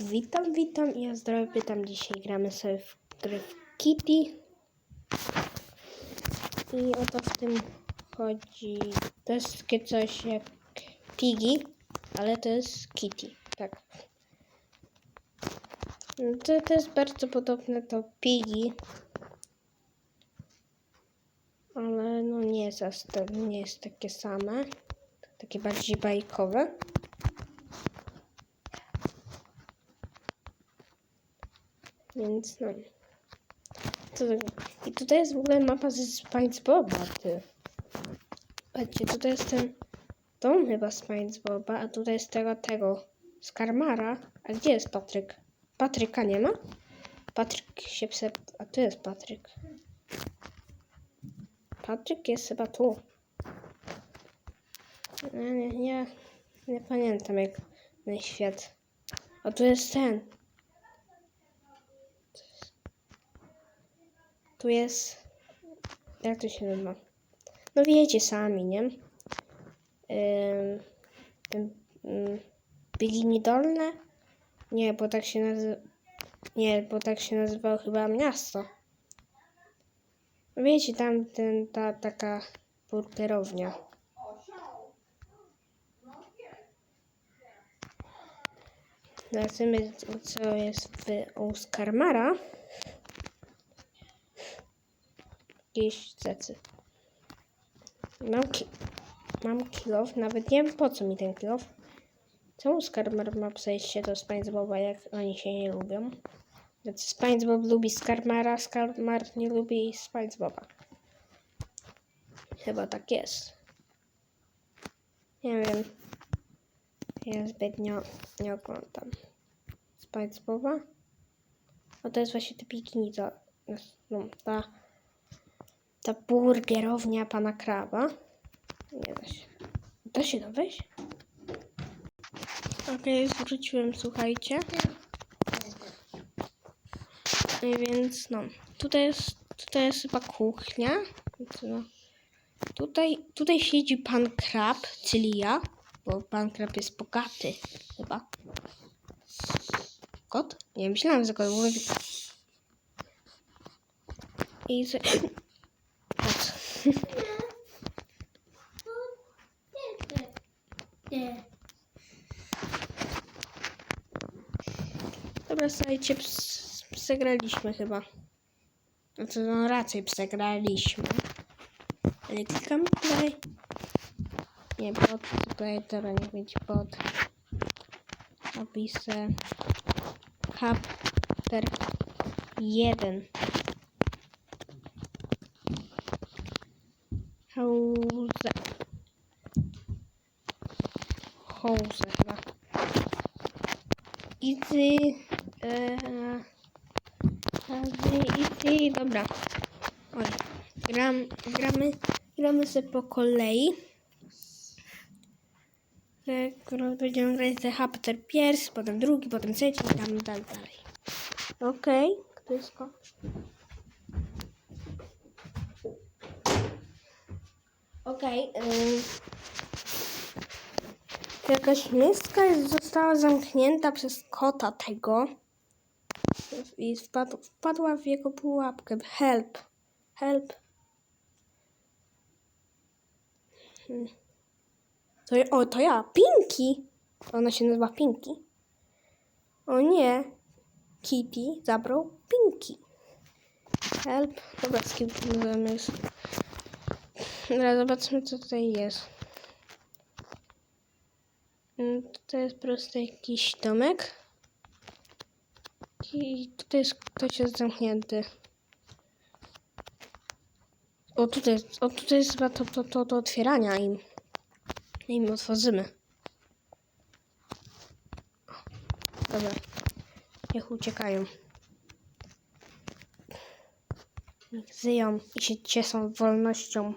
Witam, witam ja zdrowie pytam. Dzisiaj gramy sobie w gry w Kitty. I o to w tym chodzi. To jest takie coś jak Piggy, ale to jest Kitty. Tak. No To, to jest bardzo podobne do Piggy. Ale no nie jest, nie jest takie same. Takie bardziej bajkowe. Więc no. I tutaj jest w ogóle mapa ze SpongeBoba, ty. Patrzcie, tutaj jest ten dom chyba SpongeBoba, a tutaj jest tego, tego, z Karmara. A gdzie jest Patryk? Patryka nie ma? Patryk się pse... A tu jest Patryk. Patryk jest chyba tu. Nie, nie, nie, nie pamiętam jak ten świat. A tu jest ten. Tu jest. Jak to się nazywa? No wiecie sami, nie? Ym, ten. Ym, Bikini Dolne? Nie, bo tak się nazywa. Nie, bo tak się nazywało chyba miasto. Wiecie, tam ten, ta taka burgerownia. Zobaczymy, co jest w u Skarmara. Jakieś cecy. Mam, ki mam nawet nie wiem po co mi ten kilof. Czemu Skarmar ma przejście do SpongeBoba, jak oni się nie lubią? Znaczy SpongeBob lubi Skarmara, Skarmar nie lubi SpongeBoba. Chyba tak jest. Nie wiem. Ja zbytnio nie oglądam. SpongeBoba. O to jest właśnie te bikini, to, no, ta, ta burgerownia pana Kraba. Nie da się. Da się to wejść? Okej, wróciłem, słuchajcie. No Więc no, tutaj jest, tutaj jest chyba kuchnia. No. Tutaj, tutaj siedzi pan Krab, czyli ja, bo pan Krab jest bogaty chyba. Kot? Nie, myślałam, że kot mówi. I. Dobra, słuchajcie, ps- przegraliśmy chyba. Znaczy, no raczej przegraliśmy. Ale klikam tutaj. Nie, pod tutaj, teraz nie być pod. Opisy. Chapter 1. Hause. Hause chyba. Easy. Eee, easy, easy. Dobra. Oj. Gram, gramy, gramy sobie po kolei. Tak, Będziemy grać za chapter pierwszy, potem drugi, potem trzeci i tam dalej. Okej, kto jest Okej. ym. Jakaś miska została zamknięta przez kota tego i wpadł, wpadła w jego pułapkę. Help. Help. Hmm. To, o, to ja. Pinki. Ona się nazywa Pinki. O nie. Kitty zabrał Pinki. Help. Dobra, możemy już. Dobra, zobaczmy co tutaj jest. Tutaj jest po prostu jakiś domek. I tutaj jest ktoś jest zamknięty. O tutaj, o tutaj jest chyba to, to, to do otwierania im. Im otworzymy. Dobra. Niech uciekają. Niech żyją i się cieszą wolnością,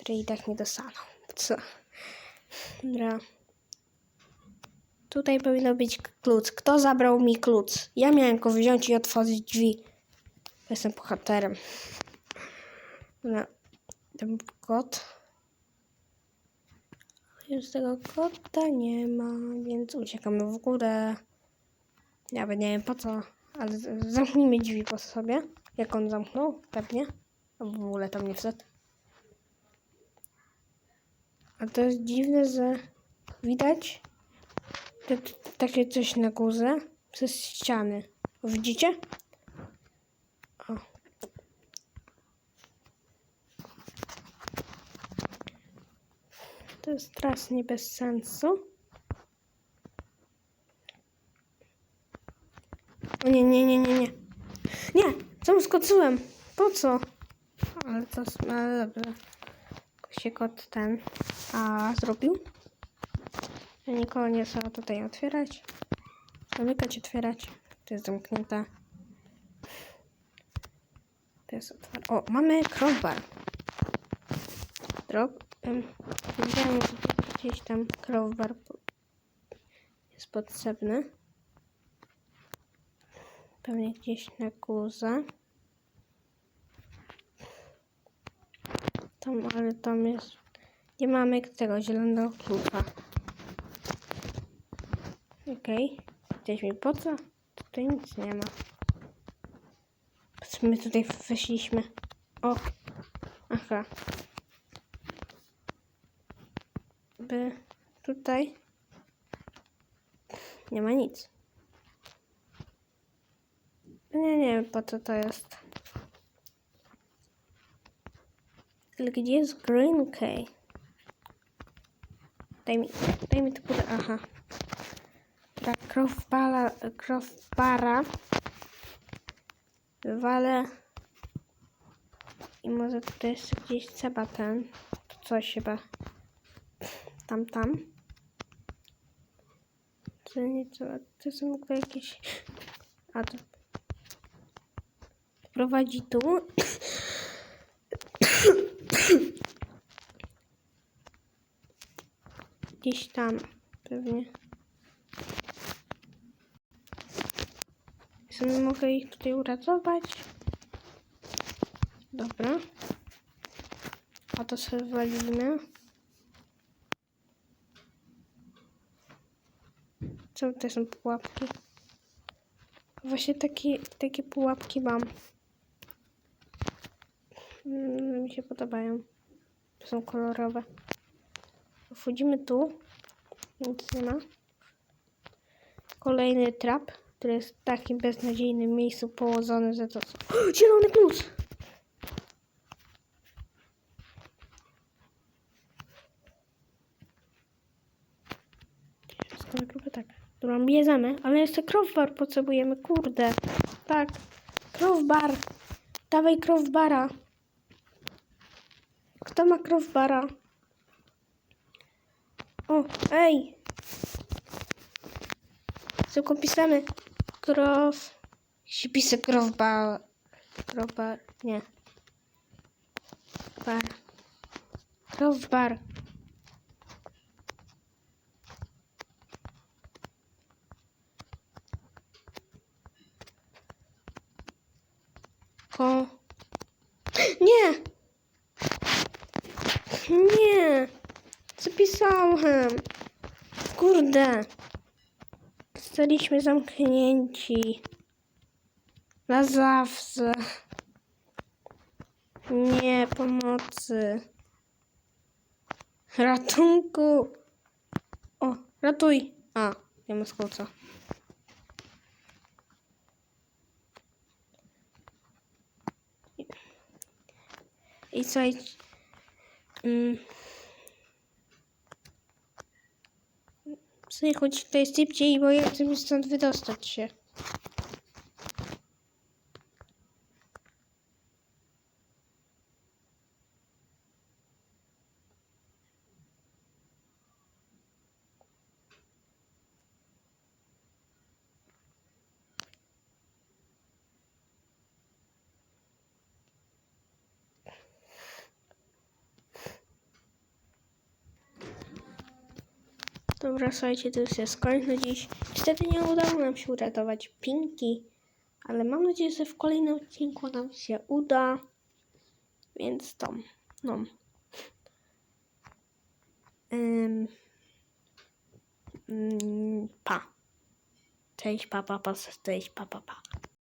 której i tak nie dostaną. Co? Dobra. Tutaj powinno być klucz. Kto zabrał mi klucz? Ja miałem go wziąć i otworzyć drzwi. Jestem bohaterem. Dobra. Ten kot. Już tego kota nie ma, więc uciekamy w górę. Nawet nie wiem po co, ale zamknijmy drzwi po sobie. Jak on zamknął, pewnie. Albo w ogóle tam nie wszedł. A to jest dziwne, że widać te, te, takie coś na górze przez ściany. Widzicie? O. To jest strasznie bez sensu. O nie, nie, nie, nie, nie. Nie, co skoczyłem? Po co? Ale to, ale dobrze. Się kot ten, a zrobił? Nikogo nie trzeba tutaj otwierać. Zamykać, otwierać. To jest zamknięte. To jest otwarte. O, mamy crowbar. Drog. Um, że gdzieś tam crowbar jest potrzebny. Pewnie gdzieś na górze. Tam, ale tam jest... Nie mamy tego zielonego klucza. Okej. Gdzieś mi po co? Tutaj nic nie ma. My tutaj weszliśmy. O! Aha. By tutaj nie ma nic. Nie, nie wiem po co to jest. Ale gdzie jest Green Key? Daj mi, daj mi to puder. Aha. Tak, crowbara, crowbara wywalę i może tutaj jeszcze gdzieś trzeba ten, to coś chyba tam, tam. To nie trzeba, to są ogóle jakieś, a to prowadzi tu. Gdzieś tam pewnie. Sobie mogę ich tutaj uratować. Dobra. A to sobie walimy. Co to są pułapki? Właśnie takie, takie pułapki mam. Mm, mi się podobają. Są kolorowe. Wchodzimy tu. Nic nie ma. Kolejny trap, który jest w takim beznadziejnym miejscu położony, że to... O, zielony klucz! Chyba tak. Dobra, bierzemy, ale jeszcze crowbar potrzebujemy, kurde. Tak, crowbar. Dawaj crowbara. Kto ma crowbara? O, ej! Szybko pisamy. Krow. Się pisze crowbar. Crowbar. Nie. Bar. Crowbar. Ko. Nie! Zapisałem. Kurde. Zostaliśmy zamknięci. Na zawsze. Nie, pomocy. Ratunku. O, ratuj. A, nie ma skróca. I słuchaj. Mm, Słuchaj, chodź tutaj szybciej, bo ja chcę stąd wydostać się. Dobra, słuchajcie, to już jest koniec dziś. Niestety nie udało nam się uratować Pinki, ale mam nadzieję, że w kolejnym odcinku nam się uda. Więc to, no. Mm, pa. Cześć, pa, pa, pa, cześć, pa, pa, pa.